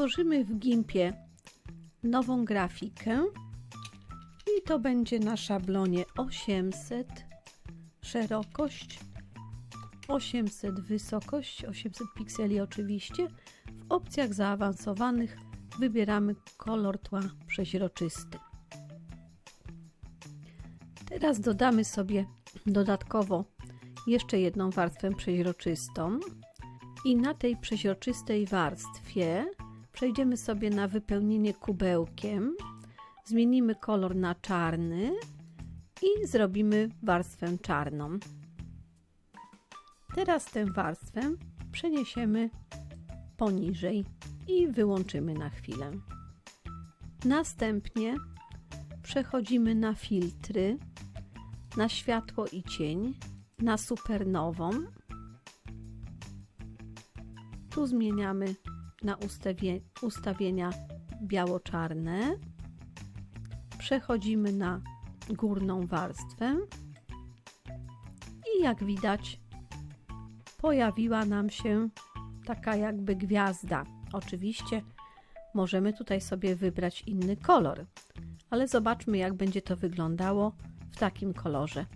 Tworzymy w Gimpie nową grafikę i to będzie na szablonie 800 szerokość, 800 wysokość, 800 pikseli oczywiście. W opcjach zaawansowanych wybieramy kolor tła przeźroczysty. Teraz dodamy sobie dodatkowo jeszcze jedną warstwę przeźroczystą i na tej przeźroczystej warstwie przejdziemy sobie na wypełnienie kubełkiem, zmienimy kolor na czarny i zrobimy warstwę czarną. Teraz tę warstwę przeniesiemy poniżej i wyłączymy na chwilę. Następnie przechodzimy na filtry, na światło i cień, na supernową. Tu zmieniamy na ustawie, ustawienia biało-czarne. Przechodzimy na górną warstwę i jak widać pojawiła nam się taka jakby gwiazda. Oczywiście możemy tutaj sobie wybrać inny kolor, ale zobaczmy jak będzie to wyglądało w takim kolorze.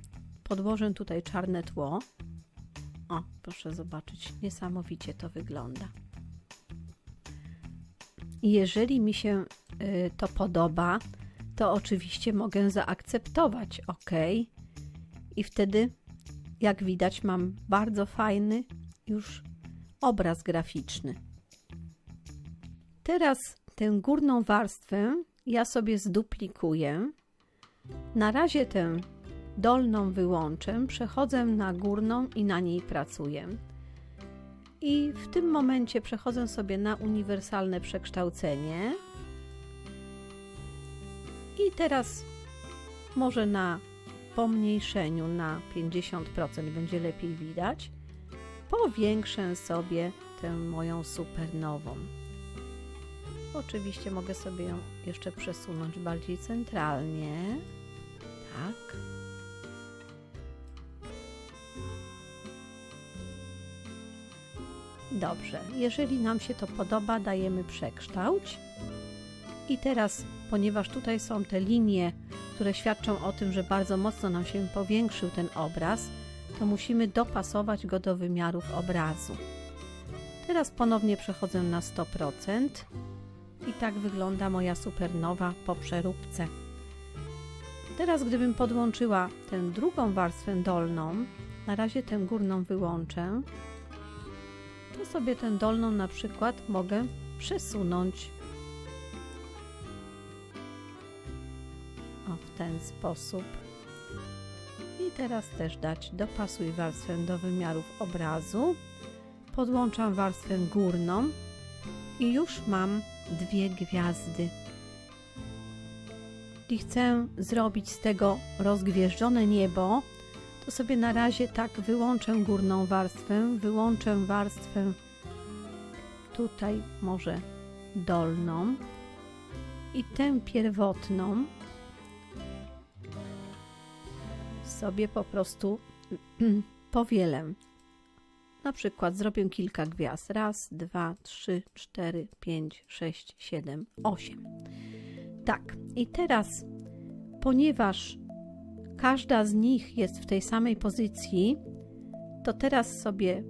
Podłożę tutaj czarne tło. O, proszę zobaczyć, niesamowicie to wygląda. Jeżeli mi się y, to podoba, to oczywiście mogę zaakceptować OK. I wtedy, jak widać, mam bardzo fajny już obraz graficzny. Teraz tę górną warstwę ja sobie zduplikuję. Na razie tę dolną wyłączę, przechodzę na górną i na niej pracuję. I w tym momencie przechodzę sobie na uniwersalne przekształcenie. I teraz może na pomniejszeniu na 50% będzie lepiej widać. Powiększę sobie tę moją supernową. Oczywiście mogę sobie ją jeszcze przesunąć bardziej centralnie. Tak. Dobrze, jeżeli nam się to podoba, dajemy przekształć. I teraz, ponieważ tutaj są te linie, które świadczą o tym, że bardzo mocno nam się powiększył ten obraz, to musimy dopasować go do wymiarów obrazu. Teraz ponownie przechodzę na 100% i tak wygląda moja supernowa po przeróbce. Teraz gdybym podłączyła tę drugą warstwę dolną, na razie tę górną wyłączę, to sobie tę dolną na przykład mogę przesunąć o, w ten sposób. I teraz też dać dopasuj warstwę do wymiarów obrazu. Podłączam warstwę górną i już mam dwie gwiazdy. I chcę zrobić z tego rozgwieżdżone niebo, to sobie na razie tak wyłączę górną warstwę, wyłączę warstwę tutaj może dolną i tę pierwotną sobie po prostu powielę. Na przykład zrobię kilka gwiazd. Raz, dwa, trzy, cztery, pięć, sześć, siedem, osiem. Tak, i teraz, ponieważ każda z nich jest w tej samej pozycji, to teraz sobie,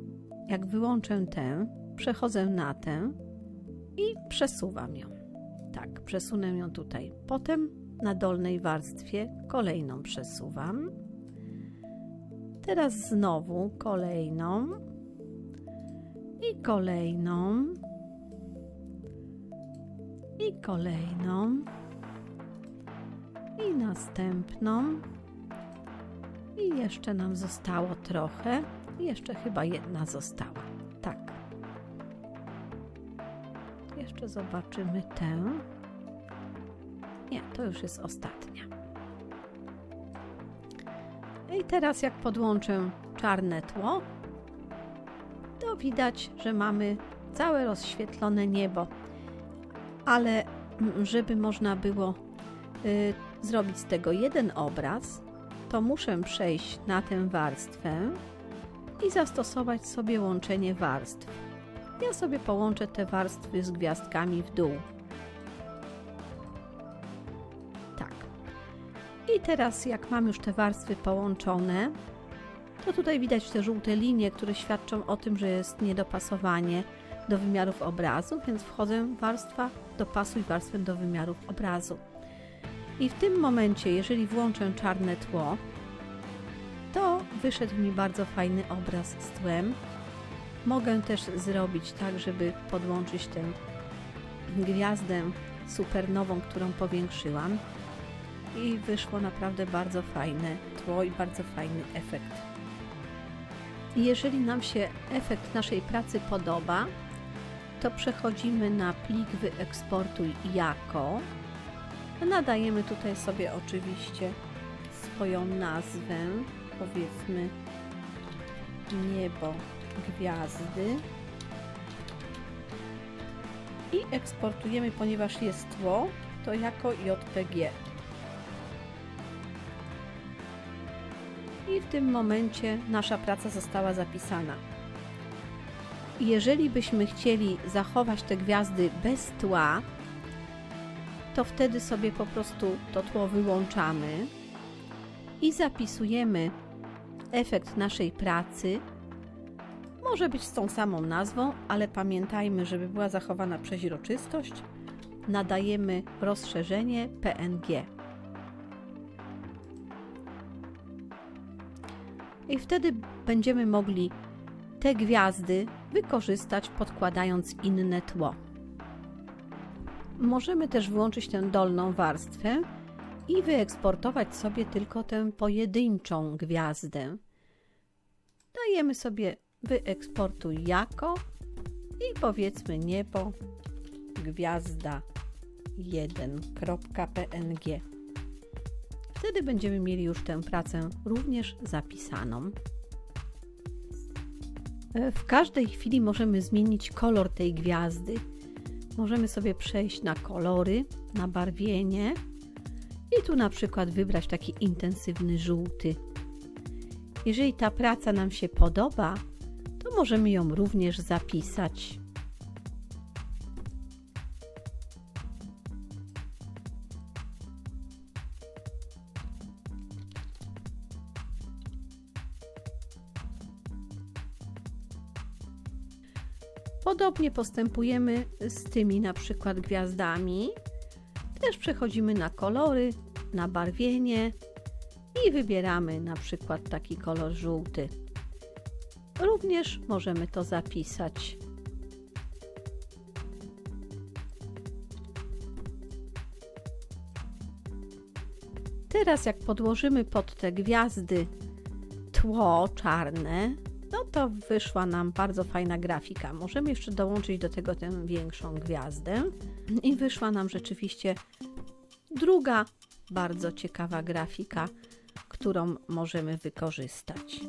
jak wyłączę tę, przechodzę na tę i przesuwam ją. Tak, przesunę ją tutaj. Potem na dolnej warstwie kolejną przesuwam. Teraz znowu kolejną i kolejną i kolejną i następną i jeszcze nam zostało trochę. Jeszcze chyba jedna została. Tak. Jeszcze zobaczymy tę. Nie, to już jest ostatnia. I teraz jak podłączę czarne tło, to widać, że mamy całe rozświetlone niebo. Ale żeby można było y, zrobić z tego jeden obraz, to muszę przejść na tę warstwę i zastosować sobie łączenie warstw. Ja sobie połączę te warstwy z gwiazdkami w dół. Tak. I teraz, jak mam już te warstwy połączone, to tutaj widać te żółte linie, które świadczą o tym, że jest niedopasowanie do wymiarów obrazu, więc wchodzę warstwa, dopasuj warstwę do wymiarów obrazu. I w tym momencie, jeżeli włączę czarne tło, to wyszedł mi bardzo fajny obraz z tłem. Mogę też zrobić tak, żeby podłączyć tę gwiazdę supernową, którą powiększyłam. I wyszło naprawdę bardzo fajne tło i bardzo fajny efekt. Jeżeli nam się efekt naszej pracy podoba, to przechodzimy na plik wyeksportuj jako. Nadajemy tutaj sobie oczywiście swoją nazwę, powiedzmy niebo gwiazdy i eksportujemy, ponieważ jest tło, to jako JPG. W tym momencie nasza praca została zapisana. Jeżeli byśmy chcieli zachować te gwiazdy bez tła, to wtedy sobie po prostu to tło wyłączamy i zapisujemy efekt naszej pracy. Może być z tą samą nazwą, ale pamiętajmy, żeby była zachowana przeźroczystość. Nadajemy rozszerzenie PNG. I wtedy będziemy mogli te gwiazdy wykorzystać podkładając inne tło. Możemy też włączyć tę dolną warstwę i wyeksportować sobie tylko tę pojedynczą gwiazdę. Dajemy sobie wyeksportuj jako i powiedzmy niebo gwiazda 1.png. Wtedy będziemy mieli już tę pracę również zapisaną. W każdej chwili możemy zmienić kolor tej gwiazdy. Możemy sobie przejść na kolory, na barwienie i tu na przykład wybrać taki intensywny żółty. Jeżeli ta praca nam się podoba, to możemy ją również zapisać. Podobnie postępujemy z tymi na przykład gwiazdami. Też przechodzimy na kolory, na barwienie i wybieramy na przykład taki kolor żółty. Również możemy to zapisać. Teraz jak podłożymy pod te gwiazdy tło czarne, no to wyszła nam bardzo fajna grafika. Możemy jeszcze dołączyć do tego tę większą gwiazdę i wyszła nam rzeczywiście druga bardzo ciekawa grafika, którą możemy wykorzystać.